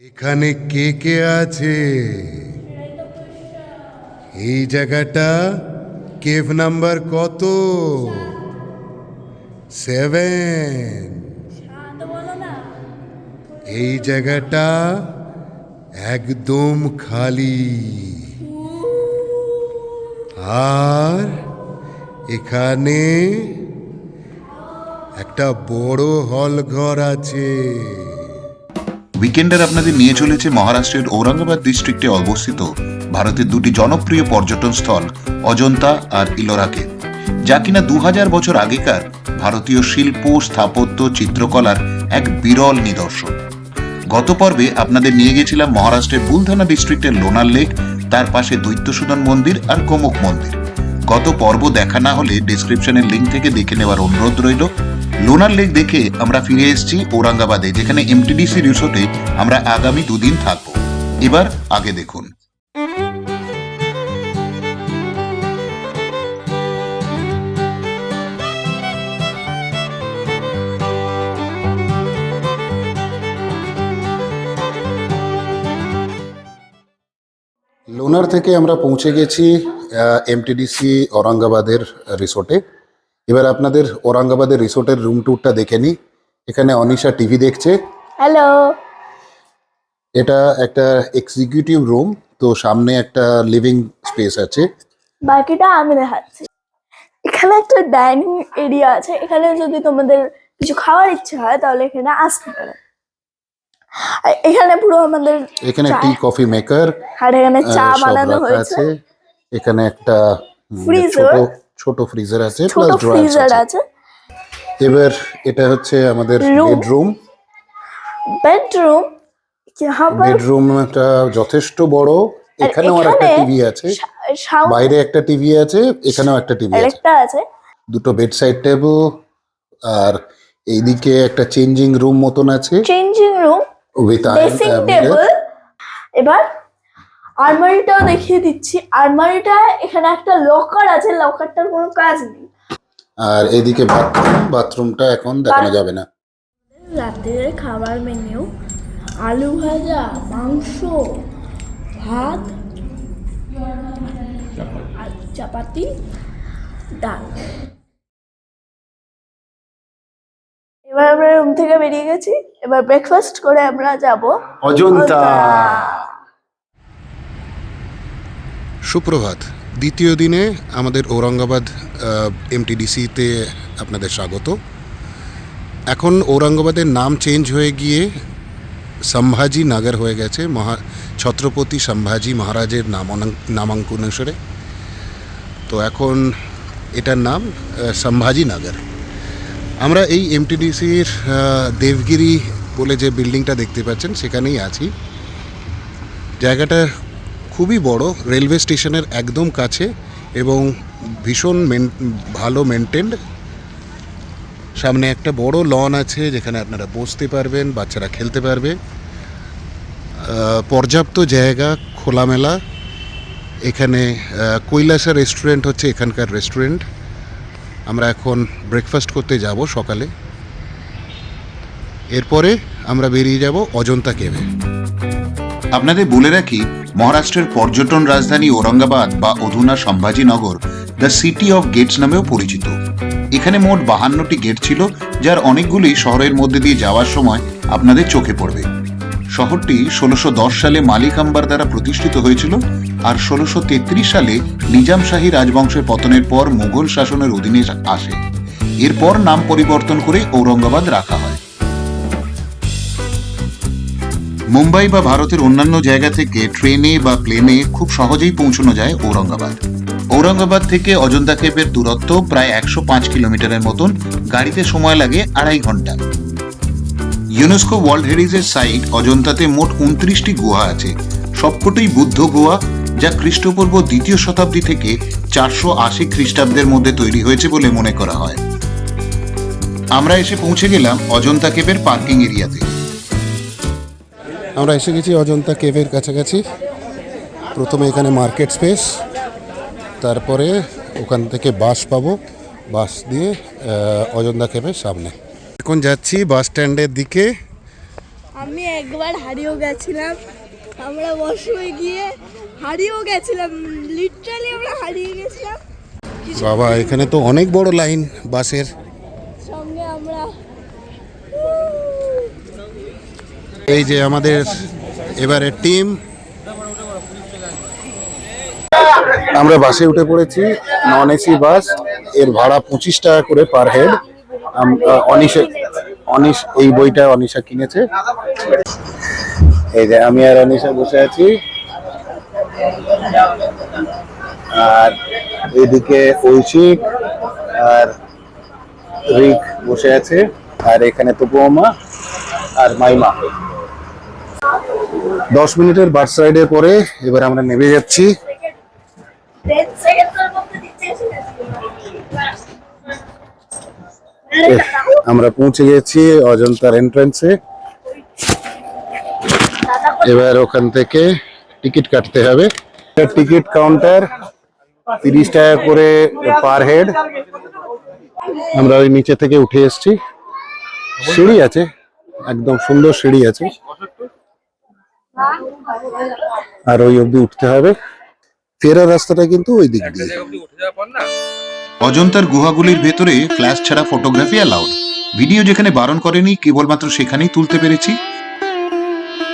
এখানে কে কে আছে? এই জায়গাটা কেভ নাম্বার কত? সেভেন। এই জায়গাটা একদম খালি। আর এখানে একটা বড় হল ঘর আছে। উইকেন্ডার আপনাদের নিয়ে চলেছে মহারাষ্ট্রের ঔরঙ্গাবাদ ডিস্ট্রিক্টে অবস্থিত ভারতের দুটি জনপ্রিয় পর্যটন স্থল, অজন্তা আর ইলোরাকে। যা কিনা দু হাজার বছর আগেকার ভারতীয় শিল্প, স্থাপত্য, চিত্রকলার এক বিরল নিদর্শন। গত পর্বে আপনাদের নিয়ে গেছিলাম মহারাষ্ট্রের বুলধানা ডিস্ট্রিক্টের লোনার লেক, তার পাশে দৈত্যসূদন মন্দির আর কোমুক মন্দির। গত পর্ব দেখা না হলে ডেসক্রিপশনের লিঙ্ক থেকে দেখে নেওয়ার অনুরোধ রইল। লোনার লেক দেখে আমরা ফিরে এসেছি ঔরঙ্গাবাদে, যেখানে এমটিডিসি রিসোর্টে আমরা আগামী দুদিন থাকব। এবার আগে দেখুন। লোনার থেকে আমরা পৌঁছে গেছি এমটিডিসি ঔরঙ্গাবাদের রিসোর্টে এবার আপনাদের ঔরঙ্গাবাদের রিসোর্টের রুম ট্যুরটা দেখে নিই। এখানে অনিশা টিভি দেখছে। হ্যালো এটা একটা এক্সিকিউটিভ রুম তো সামনে একটা লিভিং স্পেস আছে। বাকিটা আমি দেখাচ্ছি। এখানে একটা ডাইনিং এরিয়া আছে। এখানে যদি তোমাদের কিছু খাওয়ার ইচ্ছে হয় তাহলে এখানে আসতে পারে। এখানে পুরো আমাদের এখানে টি কফি মেকার আর এখানে চা বানানো হয়েছে। এখানে একটা Freezer। ছোট ফ্রিজার আছে প্লাস ফ্রিজার আছে। এবার এটা হচ্ছে আমাদের বেডরুম বেডরুম বেডরুমটা যথেষ্ট বড়। এখানেও একটা টিভি আছে। বাইরে একটা টিভি আছে এখানেও একটা টিভি আছে। দুটো বেডসাইড টেবিল আর এইদিকে একটা চেঞ্জিং রুম মতন আছে। Changing room with dressing table এবার আলমারিটাও দেখিয়ে দিচ্ছি। আলমারিটা এখানে একটা লকার আছে লকারটার কোনো কাজ নেই। আর এইদিকে বাথরুম বাথরুমটা এখন দেখানো যাবে না। রাতের খাবার মেনু আলু ভাজা মাংস ভাত চাপাতি ডাল। এবার আমরা রুম থেকে বেরিয়ে গেছি। এবার ব্রেকফাস্ট করে আমরা যাব। অজন্তা। সুপ্রভাত। দ্বিতীয় দিনে আমাদের ঔরঙ্গাবাদ এমটিডিসিতে আপনাদের স্বাগত। এখন ঔরঙ্গাবাদের নাম চেঞ্জ হয়ে গিয়ে সম্ভাজি নগর হয়ে গেছে, মহা, ছত্রপতি সম্ভাজি মহারাজের নাম নামাঙ্কন অনুসারে তো এখন এটার নাম সম্ভাজি নগর। আমরা এই এমটিডিসির দেবগিরি বলে যে বিল্ডিংটা দেখতে পাচ্ছেন, সেখানেই আছি। জায়গাটা খুবই বড় রেলওয়ে স্টেশনের একদম কাছে এবং ভীষণ মেন ভালো মেনটেন্ড সামনে একটা বড় লন আছে যেখানে আপনারা বসতে পারবেন, বাচ্চারা খেলতে পারবে। পর্যাপ্ত জায়গা, খোলামেলা। এখানে কৈলাসা রেস্টুরেন্ট হচ্ছে এখানকার রেস্টুরেন্ট আমরা এখন ব্রেকফাস্ট করতে যাব সকালে। এরপরে আমরা বেরিয়ে যাব অজন্তা কেভে আপনাদের বলে রাখি, মহারাষ্ট্রের পর্যটন রাজধানী ঔরঙ্গাবাদ বা অধুনা Sambhajinagar the city of gates নামেও পরিচিত। এখানে মোট বাহান্নটি গেট ছিল, যার অনেকগুলি শহরের মধ্যে দিয়ে যাওয়ার সময় আপনাদের চোখে পড়বে। শহরটি ষোলোশো সালে মালিক আম্বার দ্বারা প্রতিষ্ঠিত হয়েছিল আর ষোলোশো সালে নিজাম শাহী রাজবংশের পতনের পর মুঘল শাসনের অধীনে আসে। এরপর নাম পরিবর্তন করে ঔরঙ্গাবাদ রাখা হয়। মুম্বাই বা ভারতের অন্যান্য জায়গা থেকে ট্রেনে বা প্লেনে খুব সহজেই পৌঁছানো যায় ঔরঙ্গাবাদ। ঔরঙ্গাবাদ থেকে অজন্তা কেবের দূরত্ব প্রায় একশো পাঁচ কিলোমিটারের মতন, গাড়িতে সময় লাগে আড়াই ঘণ্টা। ইউনেস্কো ওয়ার্ল্ড হেরিটেজ সাইট অজন্তাতে মোট উনত্রিশটি গুহা আছে। সবকটাই বুদ্ধ গুহা, যা খ্রিস্টপূর্ব দ্বিতীয় শতাব্দী থেকে চারশো আশি খ্রিস্টাব্দের মধ্যে তৈরি হয়েছে বলে মনে করা হয়। আমরা এসে পৌঁছে গেলাম অজন্তা কেবের পার্কিং এরিয়াতে। আমরা এসে গেছি অজন্তা কেভের কাছাকাছি। প্রথমে এখানে মার্কেট স্পেস তারপরে ওখান থেকে বাস পাবো বাস দিয়ে অজন্তা কেভের সামনে। এখন যাচ্ছি বাস স্ট্যান্ডের দিকে। আমি একবার হারিয়েও গেছিলাম। আমরা বসমে গিয়ে হারিয়েও গেছিলাম। লিটারালি আমরা হারিয়ে গেছিলাম। বাবা এখানে তো অনেক বড় লাইন বাসের সঙ্গে আমরা এই যে আমাদের এবারে টিম। আমরা বাসে উঠে পড়েছি নন এসি বাস, এর ভাড়া পঁচিশ টাকা করে পার হেড। অনিশা, অনিশ, এই বইটা অনিশা কিনেছে। এই যে আমি আর অনিশা বসে আছি। আর এদিকে ঐশিক আর রিক বসে আছে, আর এখানে তপুমা আর মাইমা। দশ মিনিটের বাস রাইডের পরে এবার আমরা নেমে যাচ্ছি। আমরা পৌঁছে গেছি অজন্তার এন্ট্রান্সে এবার ওখান থেকে টিকিট কাটতে হবে। টিকিট কাউন্টার তিরিশ টাকা করে পার হেড আমরা ওই নিচে থেকে উঠে এসেছি। সিঁড়ি আছে, একদম সুন্দর সিঁড়ি আছে। আর ওই অবধি উঠতে হবে। ফেরার রাস্তাটা কিন্তু ওই দিক দিয়ে অজন্তার গুহাগুলির ভেতরে ফ্ল্যাশ ছাড়া ফটোগ্রাফি অ্যালাউড। ভিডিও যেখানে বারণ করেনি কেবলমাত্র সেখানেই তুলতে পেরেছি।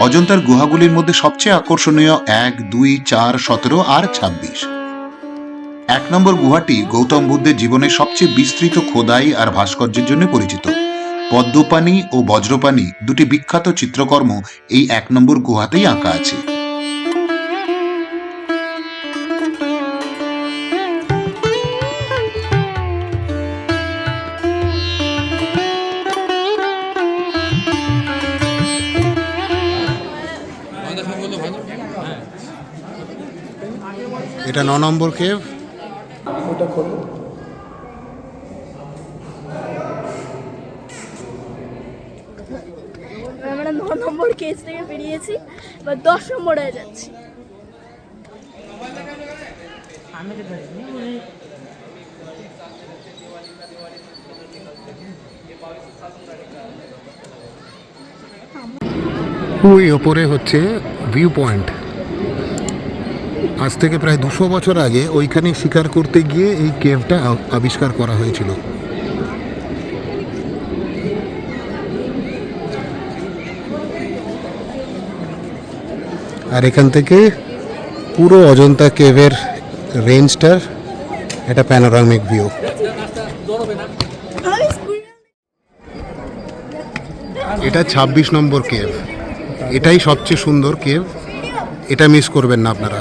অজন্তার গুহাগুলির মধ্যে সবচেয়ে আকর্ষণীয় এক দুই চার সতেরো আর ছাব্বিশ। এক নম্বর গুহাটি গৌতম বুদ্ধের জীবনের সবচেয়ে বিস্তৃত খোদাই আর ভাস্কর্যের জন্য পরিচিত। পদ্মপানি ও বজ্রপানি দুটি বিখ্যাত চিত্রকর্ম এই এক নম্বর গুহাতেই আঁকা আছে। এটা ন নম্বর কেভ। আমরা ন নম্বর কেস থেকে দশ নম্বরে যাচ্ছি। ওই ওপরে হচ্ছে ভিউ পয়েন্ট আজ থেকে প্রায় দুশো বছর আগে ওইখানে শিকার করতে গিয়ে এই কেভটা আবিষ্কার করা হয়েছিল। আর এখান থেকে পুরো অজন্তা কেভের রেঞ্জটার একটা প্যানোরামিক ভিউ এটা ২৬ নম্বর কেভ। এটাই সবচেয়ে সুন্দর কেভ। এটা মিস করবেন না আপনারা।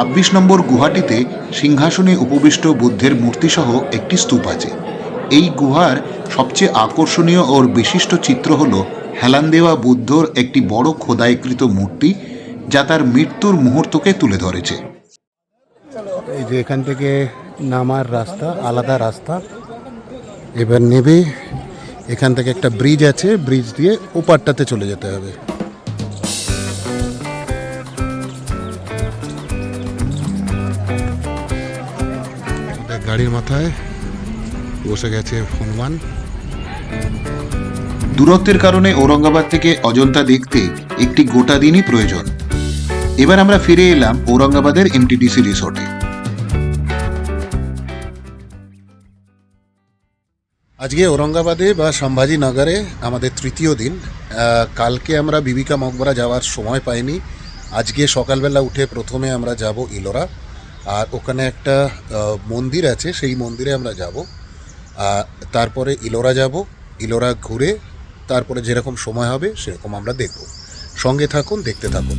ছাব্বিশ নম্বর গুহাটিতে সিংহাসনে উপবিষ্ট বুদ্ধের মূর্তিসহ একটি স্তূপ আছে। এই গুহার সবচেয়ে আকর্ষণীয় ওর বিশিষ্ট চিত্র হল হেলান দেওয়া বুদ্ধর একটি বড় খোদাইকৃত মূর্তি, যা তার মৃত্যুর মুহূর্তকে তুলে ধরেছে। এই যে এখান থেকে নামার রাস্তা, আলাদা রাস্তা। এবার নেবে, এখান থেকে একটা ব্রিজ আছে, ব্রিজ দিয়ে ওপারটাতে চলে যেতে হবে। গাড়ির মাথায় বসে গেছে হনুমান। দূরত্বের কারণে ঔরঙ্গাবাদ থেকে অজন্তা দেখতে একটি গোটা দিনই প্রয়োজন। এবার আমরা ফিরে এলাম ঔরঙ্গাবাদের এমটিডিসি রিসোর্টে। আজকে ঔরঙ্গাবাদে বা সম্ভাজিনগরে আমাদের তৃতীয় দিন। কালকে আমরা বিবিকা মকবরা যাওয়ার সময় পাইনি। আজকে সকালবেলা উঠে প্রথমে আমরা যাব ইলোরা। আর ওখানে একটা মন্দির আছে, সেই মন্দিরে আমরা যাব। তারপরে ইলোরা যাব, ইলোরা ঘুরে তারপরে যেরকম সময় হবে, সেরকম আমরা দেখব। সঙ্গে থাকুন, দেখতে থাকুন।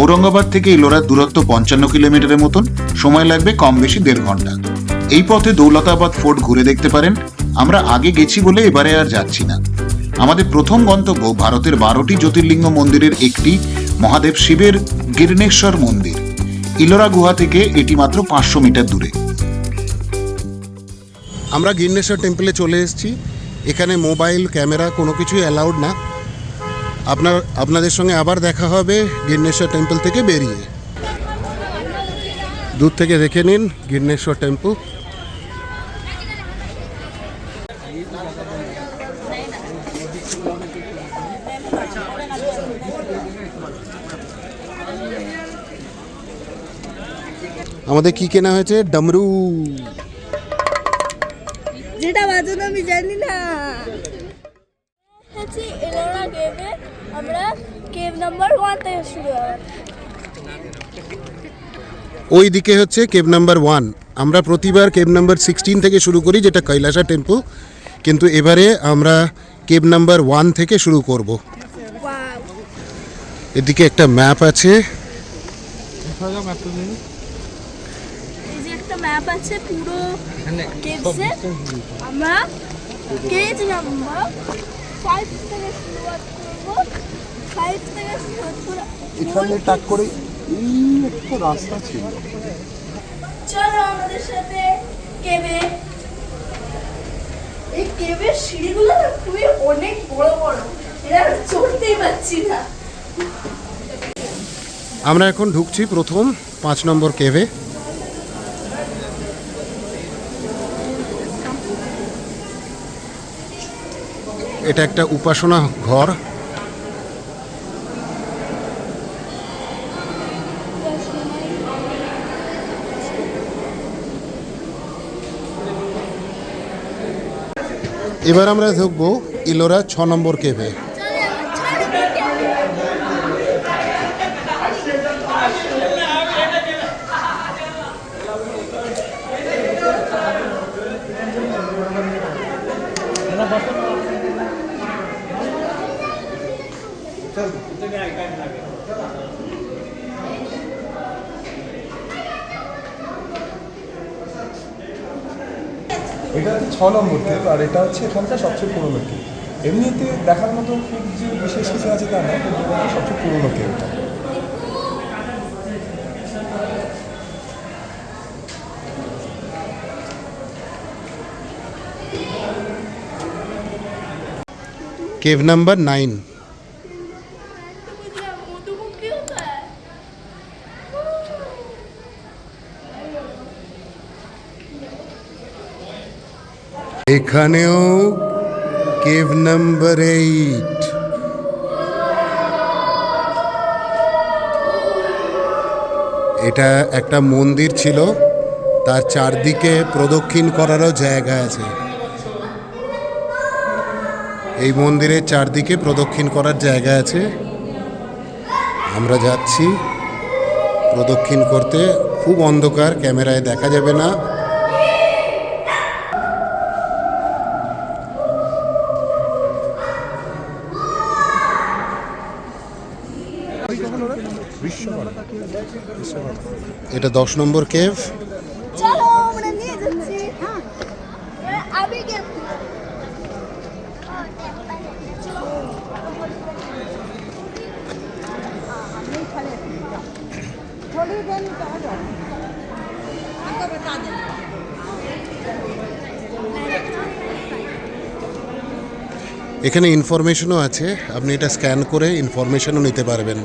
ঔরঙ্গাবাদ থেকে ইলোরার দূরত্ব পঞ্চান্ন কিলোমিটারের মতন, সময় লাগবে কম বেশি দেড় ঘণ্টা। এই পথে দৌলতাবাদ ফোর্ট ঘুরে দেখতে পারেন। আমরা আগে গেছি বলে এবারে আর যাচ্ছি না। আমাদের প্রথম গন্তব্য ভারতের বারোটি জ্যোতির্লিঙ্গ মন্দিরের একটি মহাদেব শিবের গিরনেশ্বর মন্দির। ইলোরা গুহা থেকে এটি মাত্র পাঁচশো মিটার দূরে। আমরা গিন্নেশ্বর টেম্পলে চলে এসেছি। এখানে মোবাইল, ক্যামেরা কোনো কিছুই অ্যালাউড না। আপনার, আপনাদের সঙ্গে আবার দেখা হবে গিন্নেশ্বর টেম্পল থেকে বেরিয়ে। দূর থেকে দেখে নিন গিন্নেশ্বর টেম্পল। আমাদের কি কেনা হয়েছে? ডামরু। যেটা বাজানো আমি জানি না। আছি এলোরা আমরা কেভ নাম্বার ওয়ান থেকে শুরু ওই দিকে হচ্ছে কেভ নাম্বার ওয়ান আমরা প্রতিবার কেভ নাম্বার সিক্সটিন থেকে শুরু করি যেটা কৈলাসা টেম্পল কিন্তু এবারে আমরা কেভ নাম্বার ওয়ান থেকে শুরু করব। এদিকে একটা ম্যাপ আছে। ম্যাপ আছে পুরো কেভসে আমরা কেজ নাম্বার ফাইভ থেকে শুরুয়াত করব। ফাইভ থেকে শুরুয়াত করে এখানে টাক করে এই একটা রাস্তা ছিল। চলো আমাদের সাথে কেভে এই কেভের সিঁড়িগুলো না খুবই অনেক বড় বড়। এরা চড়তেই পারছি না। আমরা এখন ঢুকছি প্রথম পাঁচ নম্বর কেভে এটা একটা উপাসনা ঘর। এবার আমরা ঢুকবো ইলোরা ছ নম্বর কেভে। এটা ছ নম্বর টেপ আর এটা হচ্ছে এখানকার সবচেয়ে পুরনো টেপ এমনিতে দেখার মতো খুব যে বিশেষ কিছু আছে তা না, কিন্তু সবচেয়ে পুরনো টেপটা কেভ নাম্বার নাইন। এখানেও কেভ নাম্বার এইট। এটা একটা মন্দির ছিল, তার চারদিকে প্রদক্ষিণ করারও জায়গা আছে। এই মন্দিরের চারদিকে প্রদক্ষিণ করার জায়গা আছে। আমরা যাচ্ছি, প্রদক্ষিণ করতে। খুব অন্ধকার, ক্যামেরায় দেখা যাবে না। এটা দশ নম্বর কেভ। এখানে ইনফরমেশনও আছে। আপনি এটা স্ক্যান করে ইনফরমেশনও নিতে পারবেন।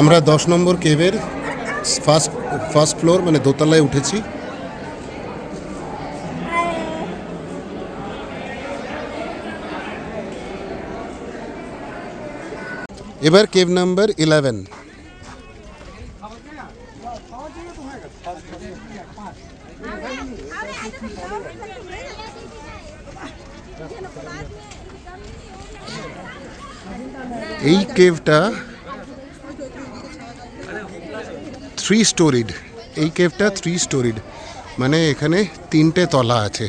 আমরা দশ নম্বর কেভের ফার্স্ট ফার্স্ট ফ্লোর মানে দোতলায় উঠেছি। এবার কেভ নাম্বার ইলেভেন। এই কেভটা থ্রি স্টোরিড এই কেভটা থ্রি স্টোরিড মানে এখানে তিনটে তলা আছে।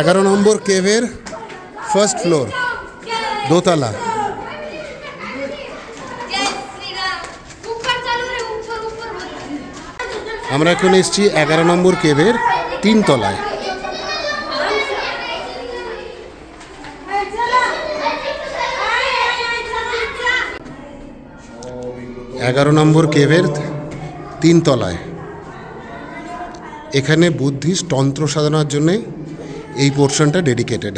এগারো নম্বর কেভের ফার্স্ট ফ্লোর দোতলা। আমরা এখন এসেছি এগারো নম্বর কেভের তিনতলায়। এগারো নম্বর কেভের তিন তলায়। এখানে বুদ্ধিস্ট তন্ত্র সাধনার জন্য এই পোর্শনটা ডেডিকেটেড।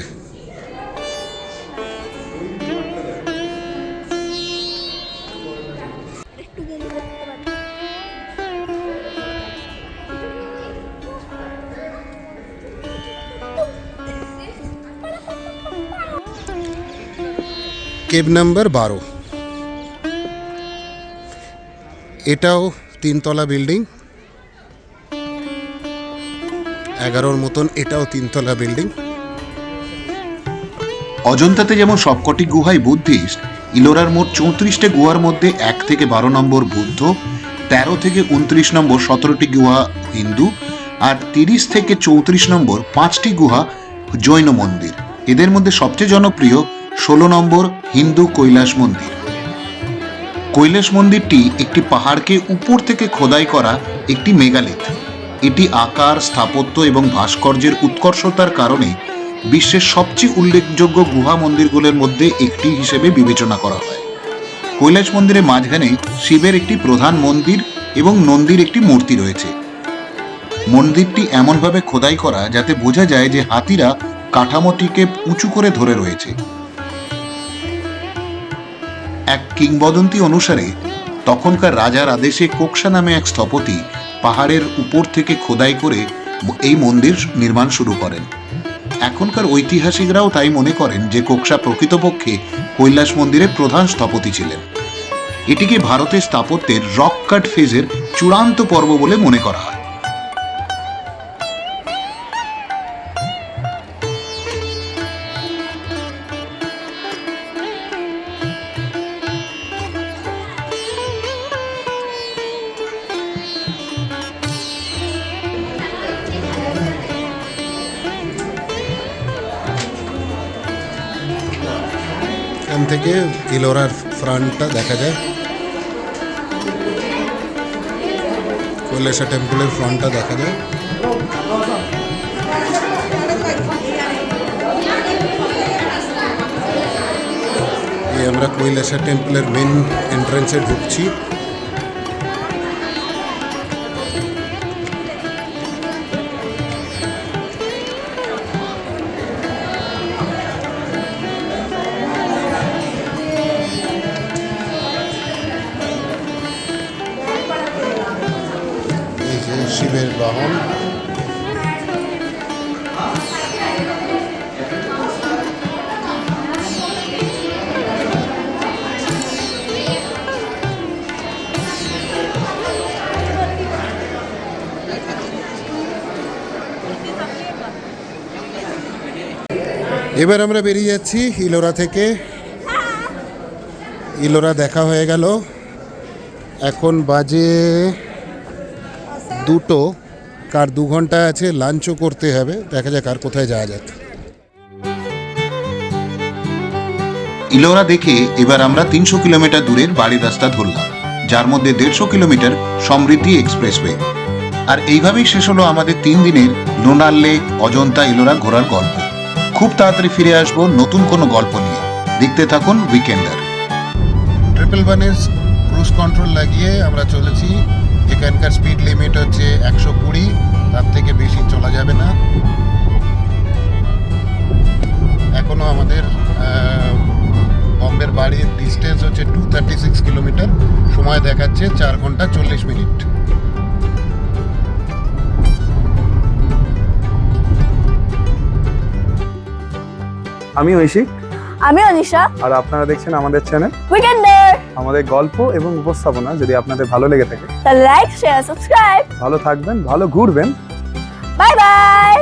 কেব নাম্বার বারো। এটাও তিনতলা বিল্ডিং। এগারোর মতন এটাও তিনতলা বিল্ডিং। অজন্তাতে যেমন সবকটি গুহাই বুদ্ধিস্ট, ইলোরার মোট চৌত্রিশটি গুহার মধ্যে এক থেকে বারো নম্বর বুদ্ধ, তেরো থেকে উনত্রিশ নম্বর সতেরোটি গুহা হিন্দু, আর তিরিশ থেকে চৌত্রিশ নম্বর পাঁচটি গুহা জৈন মন্দির। এদের মধ্যে সবচেয়ে জনপ্রিয় ষোলো নম্বর হিন্দু কৈলাস মন্দির। কৈলাস মন্দিরটি একটি পাহাড়কে উপর থেকে খোদাই করা একটি মেগালিথ। এটি আকার, স্থাপত্য এবং ভাস্কর্যের উৎকর্ষতার কারণে বিশ্বের সবচেয়ে উল্লেখযোগ্য গুহা মন্দিরগুলোর মধ্যে একটি হিসেবে বিবেচনা করা হয়। কৈলাস মন্দিরের মাঝখানে শিবের একটি প্রধান মন্দির এবং নন্দীর একটি মূর্তি রয়েছে। মন্দিরটি এমনভাবে খোদাই করা যাতে বোঝা যায় যে হাতিরা কাঠামোটিকে উঁচু করে ধরে রয়েছে। এক কিংবদন্তি অনুসারে, তখনকার রাজার আদেশে কোকসা নামে এক স্থপতি পাহাড়ের উপর থেকে খোদাই করে এই মন্দির নির্মাণ শুরু করেন। এখনকার ঐতিহাসিকরাও তাই মনে করেন যে কোকসা প্রকৃতপক্ষে কৈলাস মন্দিরের প্রধান স্থপতি ছিলেন। এটিকে ভারতের স্থাপত্যের রক কাট ফেজের চূড়ান্ত পর্ব বলে মনে করা হয়। থেকে ইলোরার ফ্রন্টটা দেখা যায়। কৈলাসা টেম্পলের ফ্রন্টটা দেখা যায়। আমরা কৈলাসা টেম্পলের মেন এন্ট্রান্সে ঢুকছি। এবার আমরা বেরিয়ে যাচ্ছি ইলোরা থেকে। ইলোরা দেখা হয়ে গেল। এখন বাজে দুটো। কার দু ঘণ্টা আছে লাঞ্চও করতে হবে। দেখা যাক আর কোথায় যাওয়া যাক। ইলোরা দেখে এবার আমরা তিনশো কিলোমিটার দূরের বাড়ির রাস্তা ধরলাম, যার মধ্যে দেড়শো কিলোমিটার সমৃদ্ধি এক্সপ্রেসওয়ে। আর এইভাবেই শেষ হলো আমাদের তিন দিনের লোনার লেক, অজন্তা ইলোরা ঘোরার গল্প। খুব তাড়াতাড়ি ফিরে আসব নতুন কোনো গল্প নিয়ে। দেখতে থাকুন উইকেন্ডার ট্রিপল ওয়ানের ক্রুজ কন্ট্রোল লাগিয়ে আমরা চলেছি। এখানকার স্পিড লিমিট হচ্ছে একশো কুড়ি, তার থেকে বেশি চলা যাবে না। এখনও আমাদের বম্বের বাড়ির ডিস্টেন্স হচ্ছে টু থার্টি সিক্স কিলোমিটার সময় দেখাচ্ছে চার ঘণ্টা চল্লিশ মিনিট। আমি ঐশিক আমি অনিশা। আর আপনারা দেখছেন আমাদের চ্যানেল উইকেন্ডার আমাদের গল্প এবং উপস্থাপনা যদি আপনাদের ভালো লেগে থাকে। তাহলে লাইক শেয়ার সাবস্ক্রাইব ভালো থাকবেন ভালো ঘুরবেন। Bye bye